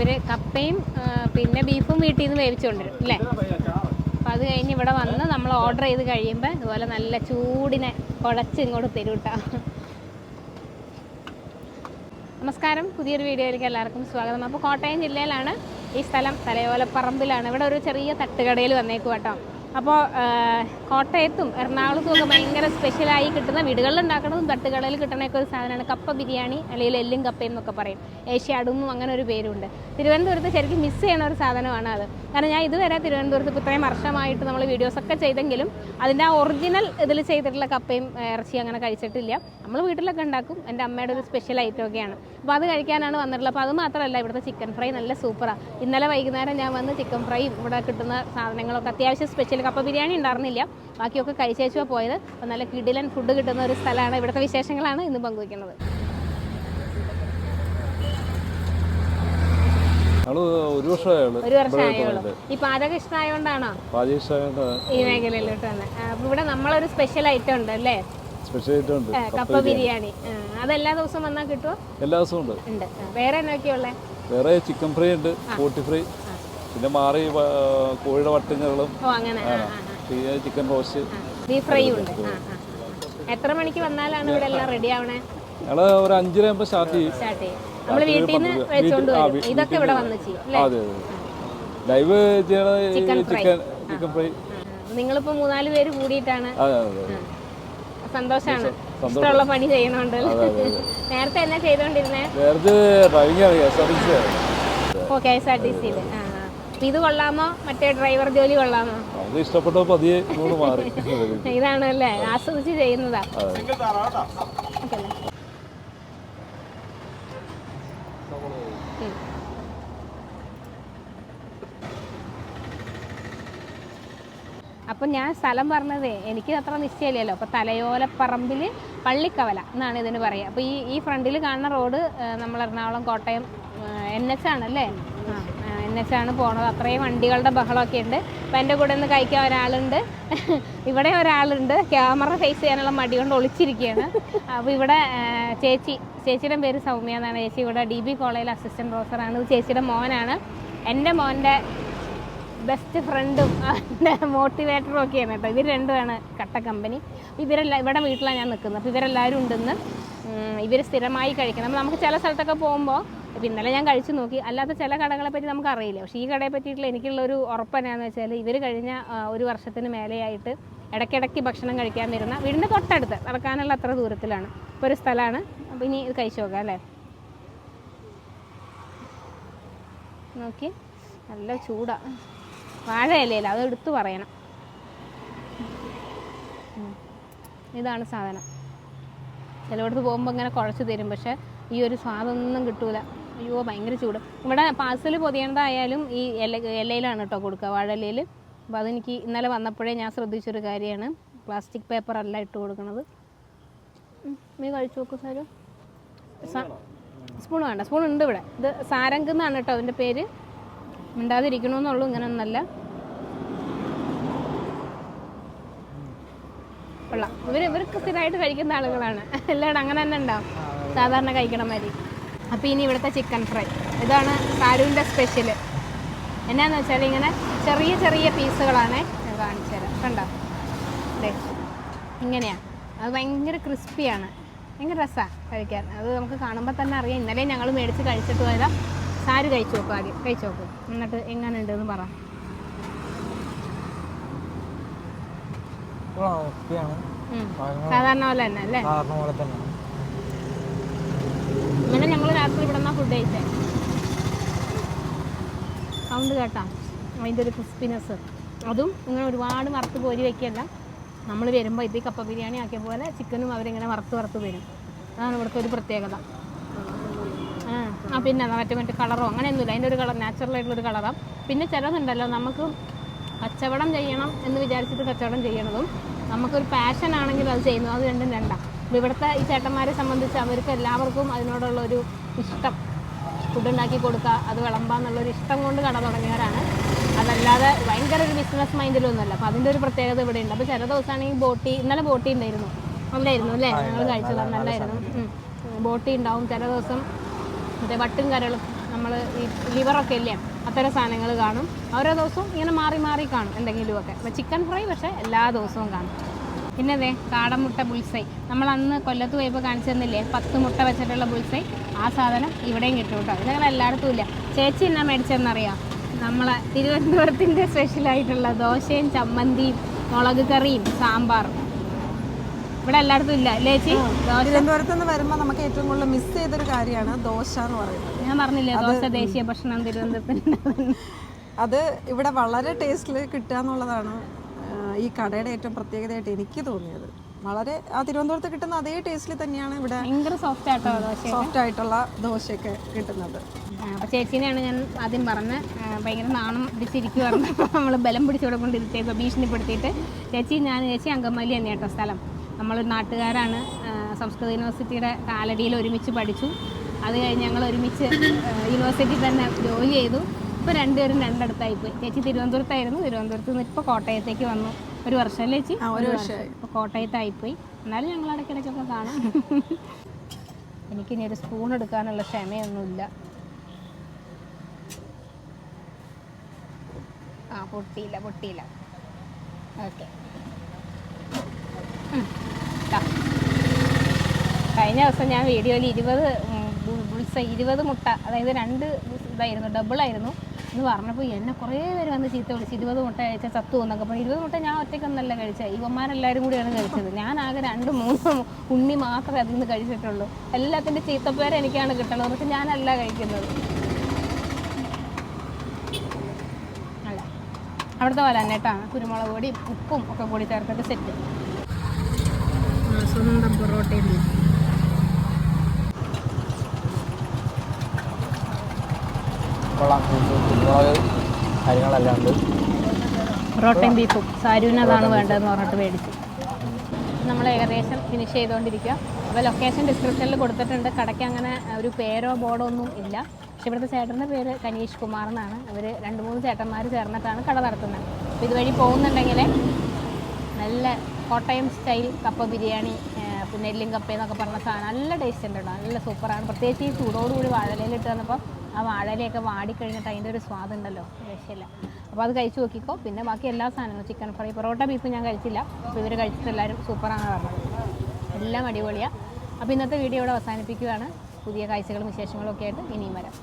ഇവർ കപ്പയും പിന്നെ ബീഫും വീട്ടിൽ നിന്ന് വേവിച്ചുകൊണ്ടിരും അല്ലേ? അപ്പം അത് കഴിഞ്ഞ് ഇവിടെ വന്ന് നമ്മൾ ഓർഡർ ചെയ്ത് കഴിയുമ്പോൾ ഇതുപോലെ നല്ല ചൂടിനെ കുഴച്ച് ഇങ്ങോട്ട് തരും കേട്ടോ. നമസ്കാരം. പുതിയൊരു വീഡിയോയിലേക്ക് എല്ലാവർക്കും സ്വാഗതം. അപ്പോൾ കോട്ടയം ജില്ലയിലാണ് ഈ സ്ഥലം തലയോലപ്പറമ്പിലാണ്. ഇവിടെ ഒരു ചെറിയ തട്ടുകടയിൽ വന്നേക്കും കേട്ടോ. അപ്പോൾ കോട്ടയത്തും എറണാകുളത്തും ഒക്കെ ഭയങ്കര സ്പെഷ്യലായി കിട്ടുന്ന വീടുകളിൽ ഉണ്ടാക്കുന്നതും തട്ടുകടയിൽ കിട്ടണൊക്കെ ഒരു സാധനമാണ്. കപ്പ ബിരിയാണി അല്ലെങ്കിൽ എല്ലും കപ്പ എന്നൊക്കെ പറയും. ഏഷ്യാടുന്നും അങ്ങനെ ഒരു പേരുണ്ട്. തിരുവനന്തപുരത്ത് ശരിക്കും മിസ്സ് ചെയ്യുന്ന ഒരു സാധനമാണ് അത്. കാരണം ഞാൻ ഇതുവരെ തിരുവനന്തപുരത്ത് ഇപ്പോൾ ഇത്രയും വർഷമായിട്ട് നമ്മൾ വീഡിയോസൊക്കെ ചെയ്തെങ്കിലും അതിന്റെ ആ ഒറിജിനൽ ഇതിൽ ചെയ്തിട്ടുള്ള കപ്പയും ഇറച്ചിയും അങ്ങനെ കഴിച്ചിട്ടില്ല. നമ്മൾ വീട്ടിലൊക്കെ ഉണ്ടാക്കും. എന്റെ അമ്മയുടെ ഒരു സ്പെഷ്യൽ ഐറ്റം ഒക്കെയാണ്. അപ്പോൾ അത് കഴിക്കാനാണ് വന്നിട്ടുള്ളത്. അപ്പോൾ അത് മാത്രമല്ല ഇവിടുത്തെ ചിക്കൻ ഫ്രൈ നല്ല സൂപ്പറാണ് ഇന്നലെ വൈകുന്നേരം ഞാൻ വന്ന് ചിക്കൻ ഫ്രൈയും ഇവിടെ കിട്ടുന്ന സാധനങ്ങളൊക്കെ അത്യാവശ്യം സ്പെഷ്യൽ കപ്പ ബിരിയാണി ഉണ്ടായിരുന്നില്ല. ബാക്കിയൊക്കെ കഴിച്ചേച്ചുവാ പോയത്. അപ്പോൾ നല്ല കിടിലൻ ഫുഡ് കിട്ടുന്ന ഒരു സ്ഥലമാണ് ഇവിടുത്തെ വിശേഷങ്ങളാണ് ഇന്ന് പങ്കുവയ്ക്കുന്നത്. ഒരു വർഷമായുള്ളൂ. ഈ പാചകം ഇഷ്ടമായതുകൊണ്ടാണോ ഇഷ്ടമായോണ്ടാണ്. ഈ മേഖലയിലോട്ട് വന്നെ. അപ്പോൾ ഇവിടെ നമ്മളൊരു സ്പെഷ്യൽ ഐറ്റം ഉണ്ട് അല്ലേ സ്പെഷ്യൽ ഐറ്റം ഉണ്ട് കപ്പ ബിരിയാണി. അതെല്ലാ അത് എല്ലാ ദിവസവും വന്നാൽ കിട്ടുമോ എല്ലാ ദിവസവും ഉണ്ട്. ഉണ്ട്. വേറെ എന്നൊക്കെയുള്ളേ വേറെ ചിക്കൻ ഫ്രൈ ഉണ്ട് പോട്ടി ഫ്രൈ പിന്നെ മാറി കോഴിയുടെ വട്ടങ്ങളും ഓ അങ്ങനെ. പിന്നെ ചിക്കൻ റോസ്റ്റ്. ബീഫ് ഫ്രൈ ഉണ്ട്. എത്ര മണിക്ക് വന്നാലാണ് ഇവിടെ എല്ലാം റെഡി ആവണേ? ഞങ്ങൾ ഒരു അഞ്ചര ആകുമ്പോ സ്റ്റാർട്ട് ചെയ്യും. നമ്മൾ വീട്ടിൽ നിന്ന് വെച്ചോണ്ട് വരും. ഇതൊക്കെ ഇവിടെ വന്ന് ചെയ്യും അതെ ലൈവ്. ചിക്കൻ ചിക്കൻ ഫ്രൈ നിങ്ങളിപ്പോ മൂന്നാൽ പേര് കൂടിയിട്ടാണ്. അതെ അതെ അതെ സന്തോഷാണ് ഇഷ്ടമുള്ള പണി ചെയ്യണോണ്ട് നേരത്തെ എന്നാ ചെയ്തോണ്ടിരുന്നേ? നേരത്തെ ഡ്രൈവിംഗ് ആണ് S R T C oh K S R T സിയിൽ ആ ആ. ഇത് കൊള്ളാമോ? മറ്റേ ഡ്രൈവർ ജോലി കൊള്ളാമോ? ഇഷ്ടപ്പെട്ട പതിയെ ഇതാണ് അല്ലേ ആസ്വദിച്ച് ചെയ്യുന്നതാ അതെ ഓക്കേ അല്ലേ? ഉം. അപ്പം ഞാൻ സ്ഥലം പറഞ്ഞതേ എനിക്ക് അത്ര നിശ്ചയമില്ലല്ലോ. അപ്പോൾ തലയോലപ്പറമ്പിൽ പള്ളിക്കവല എന്നാണ് ഇതിന് പറയുക. അപ്പോൾ ഈ ഈ ഫ്രണ്ടിൽ കാണുന്ന റോഡ് നമ്മൾ എറണാകുളം കോട്ടയം എൻ എച്ച് ആണല്ലേ എൻ എച്ച് ആണ് പോണത്. അത്രയും വണ്ടികളുടെ ബഹളമൊക്കെ ഉണ്ട്. അപ്പം എന്റെ കൂടെ ഒന്ന് കഴിക്കാൻ ഒരാളുണ്ട്. ഇവിടെ ഒരാളുണ്ട്. ക്യാമറ ഫേസ് ചെയ്യാനുള്ള മടി കൊണ്ട് ഒളിച്ചിരിക്കുകയാണ്. അപ്പോൾ ഇവിടെ ചേച്ചി ചേച്ചിയുടെ പേര് സൗമ്യ എന്നാണ്. ചേച്ചി ഇവിടെ ഡി ബി കോളേജിൽ അസിസ്റ്റന്റ് പ്രൊഫസറാണ് ചേച്ചിയുടെ മോനാണ്. എന്റെ മോന്റെ ബെസ്റ്റ് ഫ്രണ്ടും മോട്ടിവേറ്ററും ഒക്കെയാണ് കേട്ടോ. ഇവർ രണ്ടുമാണ് കട്ട കമ്പനി ഇവരെല്ലാം ഇവിടെ വീട്ടിലാണ് ഞാൻ നിൽക്കുന്നത് അപ്പോൾ ഇവരെല്ലാവരും ഉണ്ടെന്ന് ഇവർ സ്ഥിരമായി കഴിക്കണം. അപ്പോൾ നമുക്ക് ചില സ്ഥലത്തൊക്കെ പോകുമ്പോൾ ഇപ്പം ഇന്നലെ ഞാൻ കഴിച്ചു നോക്കി. അല്ലാത്ത ചില കടകളെ പറ്റി നമുക്ക് അറിയില്ല. പക്ഷേ ഈ കടയെ പറ്റിയിട്ടുള്ള എനിക്കുള്ള ഒരു ഉറപ്പ് എന്നാന്ന് വെച്ചാൽ ഇവർ കഴിഞ്ഞ ഒരു വർഷത്തിന് മേലെയായിട്ട് ഇടയ്ക്കിടയ്ക്ക് ഭക്ഷണം കഴിക്കാൻ വരുന്ന വീടിന്റെ തൊട്ടടുത്ത് നടക്കാനുള്ള അത്ര ദൂരത്തിലാണ്. ഇപ്പോൾ ഒരു സ്ഥലമാണ് അപ്പോൾ ഇനി ഇത് കഴിച്ചു നോക്കാം അല്ലേ? നോക്കി. നല്ല ചൂടാ. വാഴ ഇലയില്ല അത് എടുത്തു പറയണം. ഇതാണ് സാധനം. ചിലയിടത്ത് പോകുമ്പോൾ ഇങ്ങനെ കുഴച്ച് തരും പക്ഷേ ഈ ഒരു സ്വാദൊന്നും കിട്ടൂല. അയ്യോ ഭയങ്കര ചൂട്. ഇവിടെ പാഴ്സൽ പൊതിയേണ്ടതായാലും ഈ ഇല ഇലയിലാണ് കേട്ടോ കൊടുക്കുക വാഴ ഇലയിൽ അപ്പോൾ അതെനിക്ക് ഇന്നലെ വന്നപ്പോഴേ ഞാൻ ശ്രദ്ധിച്ചൊരു കാര്യമാണ്. പ്ലാസ്റ്റിക് പേപ്പർ അല്ല ഇട്ട് കൊടുക്കുന്നത് നീ കഴിച്ചു നോക്കൂ സാരോ. സ്പൂൺ വേണ്ട. സ്പൂൺ ഉണ്ട് ഇവിടെ. ഇത് സാരംഗ് എന്നാണ് കേട്ടോ അതിന്റെ പേര്. മിണ്ടാതിരിക്കണമെന്നുള്ളൂ ഇങ്ങനെ ഒന്നല്ല കൊള്ളാം. ഇവർ ഇവർക്ക് സ്ഥിരമായിട്ട് കഴിക്കുന്ന ആളുകളാണ്. എല്ലാവരും അങ്ങനെ തന്നെ ഉണ്ടാവും. സാധാരണ കഴിക്കണ മാതിരി. അപ്പോൾ ഇനി ഇവിടുത്തെ ചിക്കൻ ഫ്രൈ ഇതാണ് സാരുവിന്റെ സ്പെഷ്യൽ എന്നാന്ന് വെച്ചാൽ ഇങ്ങനെ ചെറിയ ചെറിയ പീസുകളാണ് ഞാൻ കാണിച്ചു തരാം. കണ്ടോ? ദേ ഇങ്ങനെയാണ് അത് ഭയങ്കര ക്രിസ്പിയാണ് ഭയങ്കര രസമാണ് കഴിക്കാൻ. അത് നമുക്ക് കാണുമ്പോൾ തന്നെ അറിയാം. ഇന്നലെ ഞങ്ങൾ മേടിച്ച് കഴിച്ചിട്ട് പോയതാ. സാരി കഴിച്ചു നോക്കും ആദ്യം. കഴിച്ചു നോക്കും. എന്നിട്ട് എങ്ങനെ ഉണ്ടെന്ന് ഓക്കെയാണ്. സാധാരണ പോലെ തന്നെ അല്ലേ? സാധാരണ പോലെ തന്നെ. ഇങ്ങനെ ഞങ്ങൾ രാത്രി ഇവിടെ നിന്നാണ് ഫുഡ് കഴിച്ചേ. സൗണ്ട് കേട്ടാ? അതിന്റെ ഒരു ക്രിസ്പിനെസ് അതും ഇങ്ങനെ ഒരുപാട് വറുത്ത് പോരി വയ്ക്കല്ല നമ്മൾ വരുമ്പോൾ ഇത് കപ്പ ബിരിയാണി ആക്കിയ പോലെ ചിക്കനും അവരിങ്ങനെ വറുത്ത് വറുത്ത് വരും. അതാണ് ഇവിടുത്തെ ഒരു പ്രത്യേകത. ആ ആ പിന്നെ മറ്റേ മറ്റേ കളറോ അങ്ങനെയൊന്നുമില്ല. അതിന്റെ ഒരു കളർ നാച്ചുറൽ ആയിട്ടുള്ളൊരു കളറാണ് പിന്നെ ചിലതുണ്ടല്ലോ നമുക്ക് കച്ചവടം ചെയ്യണം എന്ന് വിചാരിച്ചിട്ട് കച്ചവടം ചെയ്യണതും നമുക്കൊരു പാഷൻ ആണെങ്കിൽ അത് ചെയ്യുന്നതും അത് രണ്ടും രണ്ടാണ് ഇവിടുത്തെ ഈ ചേട്ടന്മാരെ സംബന്ധിച്ച് അവർക്ക് എല്ലാവർക്കും അതിനോടുള്ള ഒരു ഇഷ്ടം. ഫുഡ് ഉണ്ടാക്കി കൊടുക്കുക അത് വിളമ്പാന്നുള്ളൊരു ഇഷ്ടം കൊണ്ട് കട തുടങ്ങിയവരാണ്. അതല്ലാതെ ഭയങ്കര ഒരു ബിസിനസ് മൈൻഡിലൊന്നുമല്ല അപ്പോൾ അതിന്റെ ഒരു പ്രത്യേകത ഇവിടെ ഉണ്ട് അപ്പോൾ ചില ദിവസമാണെങ്കിൽ ബോട്ടി ഇന്നലെ ബോട്ടി ഉണ്ടായിരുന്നു. നല്ലായിരുന്നു അല്ലേ? ഞങ്ങൾ കഴിച്ചത് നല്ലായിരുന്നു. ബോട്ടി ഉണ്ടാവും ചില ദിവസം. മറ്റേ വട്ടും കരളും. നമ്മൾ ഈ ലിവറൊക്കെ ഇല്ലേ? അത്തരം സാധനങ്ങൾ കാണും. ഓരോ ദിവസവും ഇങ്ങനെ മാറി മാറി കാണും എന്തെങ്കിലുമൊക്കെ. അപ്പോൾ ചിക്കൻ ഫ്രൈ പക്ഷേ എല്ലാ ദിവസവും കാണും. പിന്നെ അതെ കാടമുട്ട ബുൾസൈ നമ്മൾ അന്ന് കൊല്ലത്ത് പോയപ്പോൾ കാണിച്ചു തന്നില്ലേ പത്ത് മുട്ട വെച്ചിട്ടുള്ള ബുൾസൈ ആ സാധനം ഇവിടെയും കിട്ടും കേട്ടോ. ഇതങ്ങനെ എല്ലായിടത്തും ഇല്ല. ചേച്ചി എന്നാ മേടിച്ചതെന്നറിയാം? നമ്മളെ തിരുവനന്തപുരത്തിന്റെ സ്പെഷ്യലായിട്ടുള്ള ദോശയും ചമ്മന്തിയും മുളക് കറിയും സാമ്പാറും. ഇവിടെ എല്ലായിടത്തും ഇല്ല. അല്ലേ ചേച്ചി? തിരുവനന്തപുരത്ത് നിന്ന് വരുമ്പോൾ നമുക്ക് ഏറ്റവും കൂടുതൽ മിസ് ചെയ്തൊരു കാര്യമാണ് ദോശ എന്ന് പറയുന്നത്. ഞാൻ പറഞ്ഞില്ലേ ദോശ ദേശീയ ഭക്ഷണം തിരുവനന്തപുരത്തിന് അത് ഇവിടെ വളരെ ടേസ്റ്റിൽ കിട്ടുക എന്നുള്ളതാണ് ഈ കടയുടെ ഏറ്റവും പ്രത്യേകതയായിട്ട് എനിക്ക് തോന്നിയത്. വളരെ ആ തിരുവനന്തപുരത്ത് കിട്ടുന്ന അതേ ടേസ്റ്റിൽ തന്നെയാണ് ഇവിടെ ഭയങ്കര സോഫ്റ്റ് ദോശ സോഫ്റ്റ് ആയിട്ടുള്ള ദോശയൊക്കെ കിട്ടുന്നത്. അപ്പോൾ ചേച്ചീനെയാണ് ഞാൻ ആദ്യം പറഞ്ഞ് ഭയങ്കര നാണം പിടിച്ചിരിക്കുവായിരുന്നു. നമ്മൾ ബലം പിടിച്ചു കൊടുക്കൊണ്ടിരിക്കുക ഭീഷണിപ്പെടുത്തിയിട്ട് ചേച്ചി ഞാൻ ചേച്ചി അങ്കമാലി തന്നെയാട്ടോ സ്ഥലം. നമ്മളൊരു നാട്ടുകാരാണ്. സംസ്കൃത യൂണിവേഴ്സിറ്റിയുടെ കാലടിയിൽ ഒരുമിച്ച് പഠിച്ചു. അത് കഴിഞ്ഞ് ഞങ്ങൾ ഒരുമിച്ച് യൂണിവേഴ്സിറ്റി തന്നെ ജോലി ചെയ്തു. ഇപ്പോൾ രണ്ടുപേരും രണ്ടിടത്തായി പോയി. ചേച്ചി തിരുവനന്തപുരത്തായിരുന്നു. തിരുവനന്തപുരത്ത് നിന്ന് ഇപ്പോൾ കോട്ടയത്തേക്ക് വന്നു. ഒരു വർഷം അല്ലേ ചേച്ചി? ഒരു വർഷം. ഇപ്പോൾ കോട്ടയത്തായിപ്പോയി എന്നാലും ഞങ്ങൾ ഇടയ്ക്കിടയ്ക്കൊക്കെ കാണും. എനിക്കിനി ഒരു സ്പൂൺ എടുക്കാനുള്ള ക്ഷമയൊന്നുമില്ല. ആ പൊട്ടിയില്ല പൊട്ടിയില്ല. ഓക്കെ. കഴിഞ്ഞ ദിവസം ഞാൻ വീഡിയോയിൽ ഇരുപത് ബുൾസ ഇരുപത് മുട്ട അതായത് രണ്ട് ഇതായിരുന്നു ഡബിളായിരുന്നു എന്ന് പറഞ്ഞപ്പോൾ എന്നെ കുറേ പേര് വന്ന് ചീത്ത വിളിച്ച് ഇരുപത് മുട്ട കഴിച്ചാൽ ചത്തു എന്നൊക്കെ പറഞ്ഞു. ഇരുപത് മുട്ട ഞാൻ ഒറ്റയ്ക്കൊന്നല്ല കഴിച്ചത് ഇവന്മാരെല്ലാവരും കൂടിയാണ് കഴിച്ചത്. ഞാൻ ആകെ രണ്ട് മൂന്ന് ഉണ്ണി മാത്രമേ അതിൽ നിന്ന് കഴിച്ചിട്ടുള്ളൂ. എല്ലാത്തിന്റെ ചീത്തപ്പേരെ എനിക്കാണ് കിട്ടണത് പക്ഷെ ഞാനല്ല കഴിക്കുന്നത്. അല്ല. അവിടുത്തെ പോലെ തന്നെ കേട്ടോ കുരുമുളക് പൊടി ഉപ്പും ഒക്കെ കൂടി ചേർത്തിട്ട് സെറ്റ് സ്വന്തം പൊറോട്ടയും ബീഫും കൊള്ളാം. കുരുമുളക് കാര്യങ്ങളെല്ലാം ഉണ്ട്. പൊറോട്ടയും ബീഫും. സാരൂനതാണ് അതാണ് വേണ്ടതെന്ന് പറഞ്ഞിട്ട് മേടിച്ചു. നമ്മൾ ഏകദേശം ഫിനിഷ് ചെയ്തുകൊണ്ടിരിക്കുക അപ്പോൾ ലൊക്കേഷൻ ഡിസ്ക്രിപ്ഷനിൽ കൊടുത്തിട്ടുണ്ട്. കടയ്ക്ക് അങ്ങനെ ഒരു പേരോ ബോർഡോ ഒന്നും ഇല്ല. പക്ഷെ ഇവിടുത്തെ ചേട്ടന്റെ പേര് കനീഷ് കുമാർ എന്നാണ്. അവർ രണ്ട് മൂന്ന് ചേട്ടന്മാർ ചേർന്നിട്ടാണ് കട നടത്തുന്നത്. അപ്പോൾ ഇതുവഴി പോകുന്നുണ്ടെങ്കിൽ നല്ല കോട്ടയം സ്റ്റൈൽ കപ്പ ബിരിയാണി എല്ലും കപ്പ എന്നൊക്കെ പറഞ്ഞ സാധനം നല്ല ടേസ്റ്റ് ഉണ്ട് കേട്ടോ. നല്ല സൂപ്പറാണ് പ്രത്യേകിച്ച് ഈ ചൂടോടുകൂടി വാഴലയിലിട്ട് വന്നപ്പോൾ ആ വാഴയിലയൊക്കെ വാടിക്കഴിഞ്ഞിട്ട് അതിന്റെ ഒരു സ്വാദുണ്ടല്ലോ രക്ഷയില്ല. അപ്പോൾ അത് കഴിച്ചു നോക്കിക്കോ. പിന്നെ ബാക്കി എല്ലാ സാധനങ്ങളും ചിക്കൻ ഫ്രൈ പൊറോട്ട ബീഫ് ഞാൻ കഴിച്ചില്ല. അപ്പോൾ ഇവർ കഴിച്ചിട്ട് എല്ലാവരും സൂപ്പറാണ് പറഞ്ഞത് എല്ലാം അടിപൊളിയാണ് അപ്പോൾ ഇന്നത്തെ വീഡിയോ ഇവിടെ അവസാനിപ്പിക്കുകയാണ് പുതിയ കാഴ്ചകളും വിശേഷങ്ങളും ഒക്കെ ആയിട്ട് ഇനിയും വരാം.